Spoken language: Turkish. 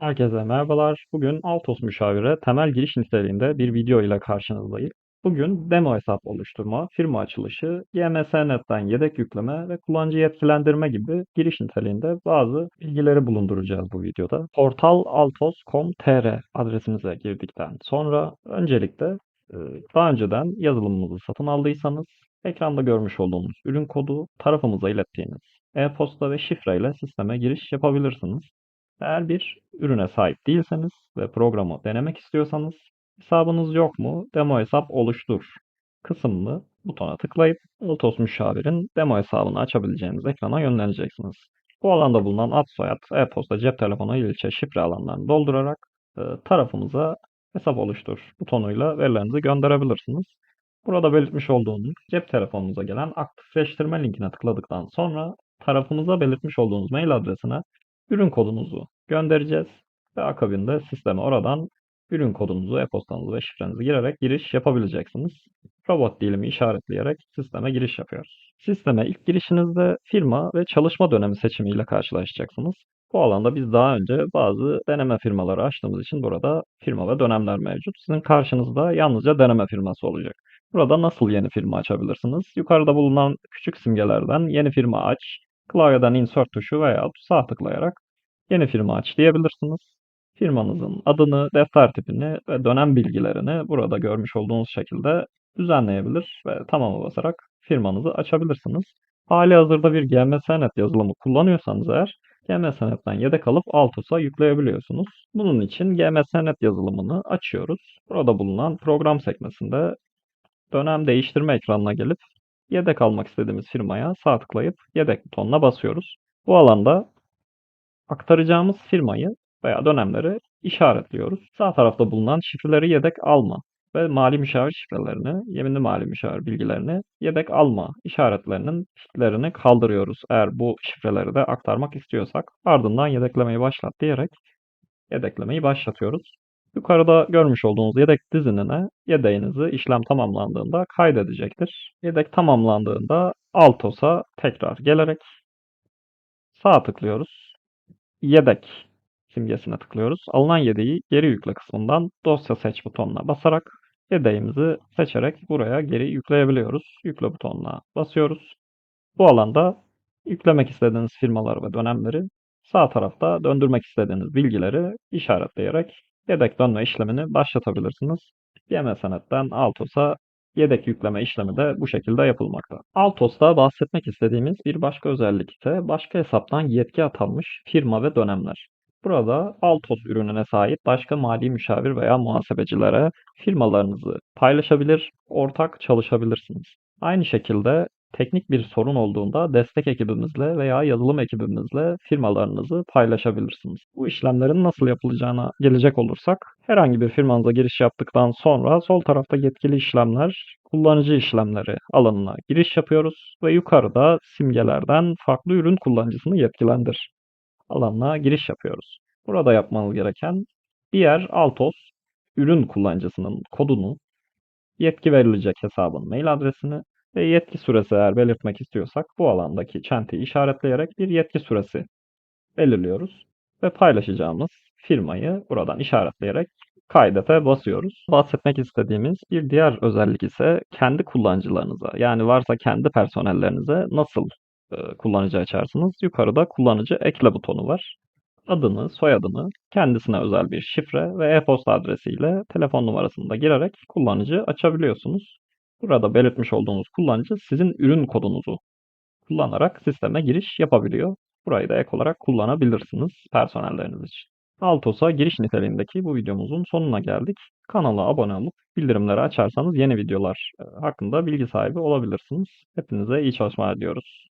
Herkese merhabalar. Bugün Altos Müşavire temel giriş niteliğinde bir video ile karşınızdayım. Bugün demo hesap oluşturma, firma açılışı, YMS-Net'ten yedek yükleme ve kullanıcı yetkilendirme gibi giriş niteliğinde bazı bilgileri bulunduracağız bu videoda. Portal altos.com.tr adresimize girdikten sonra öncelikle e, daha önceden yazılımımızı satın aldıysanız ekranda görmüş olduğunuz ürün kodu tarafımıza ilettiğiniz e-posta ve şifreyle sisteme giriş yapabilirsiniz. Eğer bir ürüne sahip değilseniz ve programı denemek istiyorsanız hesabınız yok mu? Demo hesap oluştur kısımlı butona tıklayıp Altos Müşavir'in demo hesabını açabileceğiniz ekrana yönleneceksiniz. Bu alanda bulunan ad soyad, e-posta, cep telefonu, ilçe, şifre alanlarını doldurarak e, tarafımıza hesap oluştur butonuyla verilerinizi gönderebilirsiniz. Burada belirtmiş olduğunuz cep telefonunuza gelen aktifleştirme linkine tıkladıktan sonra tarafımıza belirtmiş olduğunuz mail adresine ürün kodunuzu göndereceğiz ve akabinde sisteme oradan ürün kodunuzu, e-postanızı ve şifrenizi girerek giriş yapabileceksiniz. Robot dilimi işaretleyerek sisteme giriş yapıyoruz. Sisteme ilk girişinizde firma ve çalışma dönemi seçimiyle karşılaşacaksınız. Bu alanda biz daha önce bazı deneme firmaları açtığımız için burada firma ve dönemler mevcut. Sizin karşınızda yalnızca deneme firması olacak. Burada nasıl yeni firma açabilirsiniz? Yukarıda bulunan küçük simgelerden yeni firma aç, klavyeden insert tuşu veya sağ tıklayarak yeni firma aç diyebilirsiniz. Firmanızın adını, defter tipini ve dönem bilgilerini burada görmüş olduğunuz şekilde düzenleyebilir ve tamama basarak firmanızı açabilirsiniz. Hali hazırda bir GMS-Net yazılımı kullanıyorsanız eğer GMS-Net'ten yedek alıp Altos'a yükleyebiliyorsunuz. Bunun için GMS-Net yazılımını açıyoruz. Burada bulunan program sekmesinde dönem değiştirme ekranına gelip yedek almak istediğimiz firmaya sağ tıklayıp yedek butonuna basıyoruz. Bu alanda aktaracağımız firmayı veya dönemleri işaretliyoruz. Sağ tarafta bulunan şifreleri yedek alma ve mali müşavir şifrelerini, yeminli mali müşavir bilgilerini yedek alma işaretlerinin tiklerini kaldırıyoruz. Eğer bu şifreleri de aktarmak istiyorsak ardından yedeklemeyi başlat diyerek yedeklemeyi başlatıyoruz. Yukarıda görmüş olduğunuz yedek dizinine yedeğinizi işlem tamamlandığında kaydedecektir. Yedek tamamlandığında Altos'a tekrar gelerek sağ tıklıyoruz. Yedek simgesine tıklıyoruz. Alınan yedeği geri yükle kısmından dosya seç butonuna basarak yedeğimizi seçerek buraya geri yükleyebiliyoruz. Yükle butonuna basıyoruz. Bu alanda yüklemek istediğiniz firmaları ve dönemleri sağ tarafta döndürmek istediğiniz bilgileri işaretleyerek yedek dönme işlemini başlatabilirsiniz. YMSNet'ten Altos'a yedek yükleme işlemi de bu şekilde yapılmakta. Altos'ta bahsetmek istediğimiz bir başka özellik ise başka hesaptan yetki atanmış firma ve dönemler. Burada Altos ürününe sahip başka mali müşavir veya muhasebecilere firmalarınızı paylaşabilir, ortak çalışabilirsiniz. Aynı şekilde teknik bir sorun olduğunda destek ekibimizle veya yazılım ekibimizle firmalarınızı paylaşabilirsiniz. Bu işlemlerin nasıl yapılacağına gelecek olursak, herhangi bir firmanıza giriş yaptıktan sonra sol tarafta yetkili işlemler, kullanıcı işlemleri alanına giriş yapıyoruz ve yukarıda simgelerden farklı ürün kullanıcısını yetkilendir alanına giriş yapıyoruz. Burada yapmanız gereken diğer Altos ürün kullanıcısının kodunu, yetki verilecek hesabın mail adresini ve yetki süresi eğer belirtmek istiyorsak bu alandaki çentiyi işaretleyerek bir yetki süresi belirliyoruz ve paylaşacağımız firmayı buradan işaretleyerek kaydete basıyoruz. Bahsetmek istediğimiz bir diğer özellik ise kendi kullanıcılarınıza yani varsa kendi personellerinize nasıl e, kullanıcı açarsınız. Yukarıda kullanıcı ekle butonu var. Adını, soyadını, kendisine özel bir şifre ve e-posta adresiyle telefon numarasını da girerek kullanıcı açabiliyorsunuz. Burada belirtmiş olduğunuz kullanıcı sizin ürün kodunuzu kullanarak sisteme giriş yapabiliyor. Burayı da ek olarak kullanabilirsiniz personelleriniz için. Altos'a giriş niteliğindeki bu videomuzun sonuna geldik. Kanala abone olup bildirimleri açarsanız yeni videolar e, hakkında bilgi sahibi olabilirsiniz. Hepinize iyi çalışmalar diliyoruz.